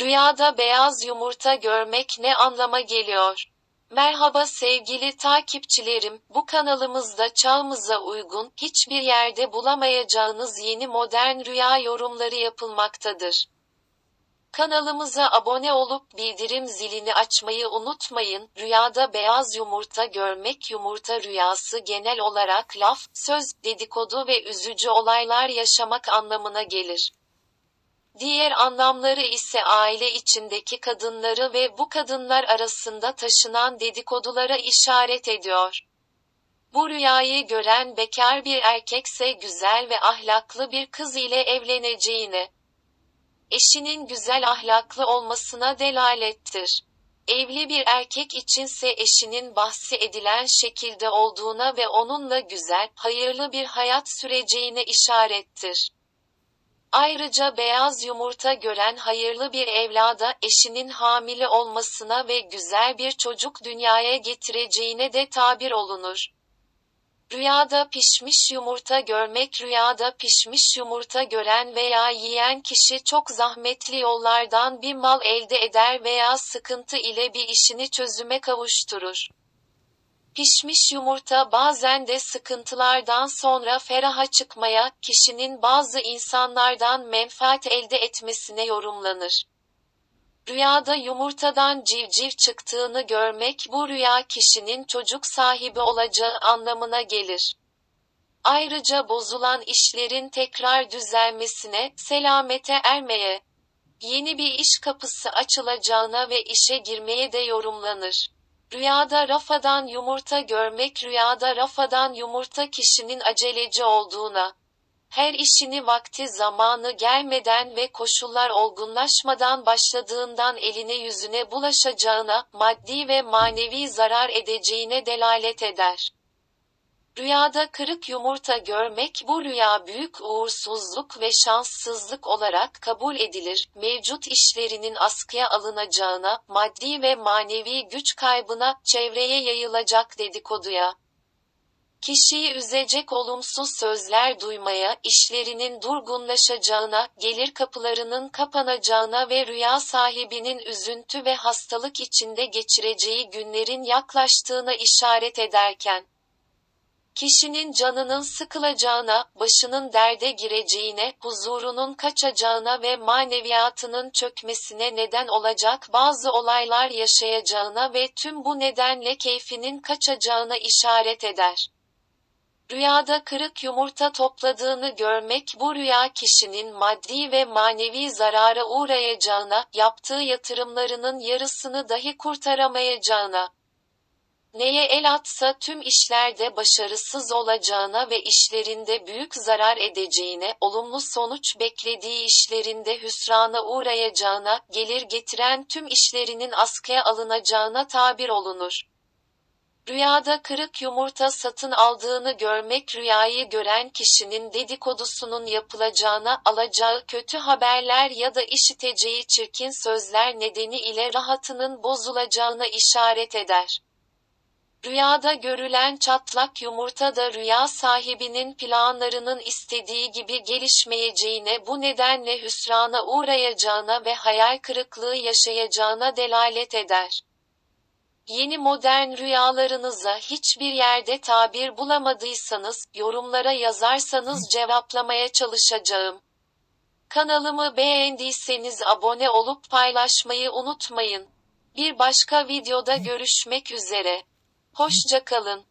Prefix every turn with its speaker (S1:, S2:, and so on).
S1: Rüyada beyaz yumurta görmek ne anlama geliyor? Merhaba sevgili takipçilerim, bu kanalımızda çağımıza uygun, hiçbir yerde bulamayacağınız yeni modern rüya yorumları yapılmaktadır. Kanalımıza abone olup bildirim zilini açmayı unutmayın. Rüyada beyaz yumurta görmek yumurta rüyası genel olarak laf, söz, dedikodu ve üzücü olaylar yaşamak anlamına gelir. Diğer anlamları ise aile içindeki kadınları ve bu kadınlar arasında taşınan dedikodulara işaret ediyor. Bu rüyayı gören bekar bir erkekse güzel ve ahlaklı bir kız ile evleneceğine, eşinin güzel ahlaklı olmasına delalettir. Evli bir erkek içinse eşinin bahsi edilen şekilde olduğuna ve onunla güzel, hayırlı bir hayat süreceğine işarettir. Ayrıca beyaz yumurta gören hayırlı bir evlada eşinin hamile olmasına ve güzel bir çocuk dünyaya getireceğine de tabir olunur. Rüyada pişmiş yumurta görmek rüyada pişmiş yumurta gören veya yiyen kişi çok zahmetli yollardan bir mal elde eder veya sıkıntı ile bir işini çözüme kavuşturur. Pişmiş yumurta bazen de sıkıntılardan sonra feraha çıkmaya, kişinin bazı insanlardan menfaat elde etmesine yorumlanır. Rüyada yumurtadan civciv çıktığını görmek bu rüya kişinin çocuk sahibi olacağı anlamına gelir. Ayrıca bozulan işlerin tekrar düzelmesine, selamete ermeye, yeni bir iş kapısı açılacağına ve işe girmeye de yorumlanır. Rüyada rafadan yumurta görmek rüyada rafadan yumurta kişinin aceleci olduğuna, her işini vakti zamanı gelmeden ve koşullar olgunlaşmadan başladığından eline yüzüne bulaşacağına, maddi ve manevi zarar edeceğine delalet eder. Rüyada kırık yumurta görmek bu rüya büyük uğursuzluk ve şanssızlık olarak kabul edilir. Mevcut işlerinin askıya alınacağına, maddi ve manevi güç kaybına, çevreye yayılacak dedikoduya, kişiyi üzecek olumsuz sözler duymaya, işlerinin durgunlaşacağına, gelir kapılarının kapanacağına ve rüya sahibinin üzüntü ve hastalık içinde geçireceği günlerin yaklaştığına işaret ederken, kişinin canının sıkılacağına, başının derde gireceğine, huzurunun kaçacağına ve maneviyatının çökmesine neden olacak bazı olaylar yaşayacağına ve tüm bu nedenle keyfinin kaçacağına işaret eder. Rüyada kırık yumurta topladığını görmek bu rüya kişinin maddi ve manevi zarara uğrayacağına, yaptığı yatırımlarının yarısını dahi kurtaramayacağına, neye el atsa tüm işlerde başarısız olacağına ve işlerinde büyük zarar edeceğine, olumlu sonuç beklediği işlerinde hüsrana uğrayacağına, gelir getiren tüm işlerinin askıya alınacağına tabir olunur. Rüyada kırık yumurta satın aldığını görmek rüyayı gören kişinin dedikodusunun yapılacağına, alacağı kötü haberler ya da işiteceği çirkin sözler nedeni ile rahatının bozulacağına işaret eder. Rüyada görülen çatlak yumurta da rüya sahibinin planlarının istediği gibi gelişmeyeceğine bu nedenle hüsrana uğrayacağına ve hayal kırıklığı yaşayacağına delalet eder. Yeni modern rüyalarınıza hiçbir yerde tabir bulamadıysanız, yorumlara yazarsanız cevaplamaya çalışacağım. Kanalımı beğendiyseniz abone olup paylaşmayı unutmayın. Bir başka videoda görüşmek üzere. Hoşça kalın.